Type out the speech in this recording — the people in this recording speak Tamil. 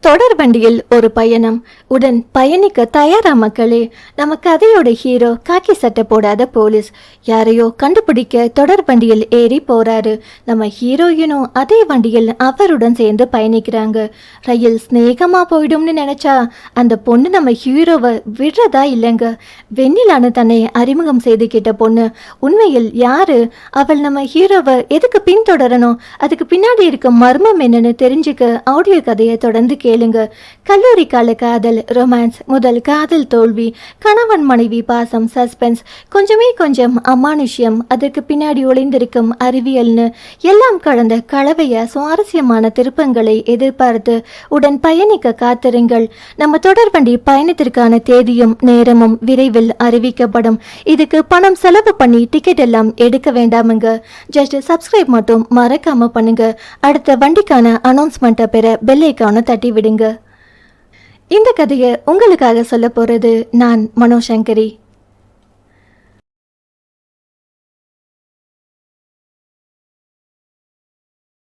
தொடர் வண்டியில் ஒரு பயணம். உடன் பயணிக்க தயாரா மக்களே நம்ம கதையோட ஹீரோ காக்கி சட்டை போடாத போலீஸ். யாரையோ கண்டுபிடிக்க தொடர் வண்டியில் ஏறி போறாரு. நம்ம ஹீரோயினும் அதே வண்டியில் அவருடன் சேர்ந்து பயணிக்கிறாங்க. ரயில் ஸ்நேகமா போயிடும்னு நினைச்சா அந்த பொண்ணு நம்ம ஹீரோவை விடுறதா இல்லைங்க. வெண்ணிலான தன்னை அறிமுகம் செய்து கிட்ட பொண்ணு உண்மையில் யாரு? அவள் நம்ம ஹீரோவை எதுக்கு பின்தொடரணும்? அதுக்கு பின்னாடி இருக்க மர்மம் என்னன்னு தெரிஞ்சுக்க ஆடியோ கதையை தொடர்ந்து கேளுங்க. கல்லூரி கால காதல் ரொமான்ஸ் முதல் காதல் தோல்வி கணவன் மனைவி பாசம் சஸ்பென்ஸ் கொஞ்சமே கொஞ்சம் அமானுஷ்யம் அதற்கு பின்னாடி ஒளிந்திருக்கும் அறிவியல்னு எல்லாம் கலந்த கலவைய சுவாரஸ்யமான திருப்பங்களை எதிர்பார்த்து உடன் பயணிக்க காத்திருங்கள். நம்ம தொடர்வண்டி பயணத்திற்கான தேதியும் நேரமும் விரைவில் அறிவிக்கப்படும். இதுக்கு பணம் செலவு பண்ணி டிக்கெட் எல்லாம் எடுக்க வேண்டாமுங்க. ஜஸ்ட் சப்ஸ்கிரைப் மட்டும் மறக்காம பண்ணுங்க. அடுத்த வண்டிக்கான அனௌன்ஸ்மெண்ட்டை பெற பெல் தட்டி விடுங்க. இந்த கதையை உங்களுக்காக சொல்ல போறது நான் மனோசங்கரி.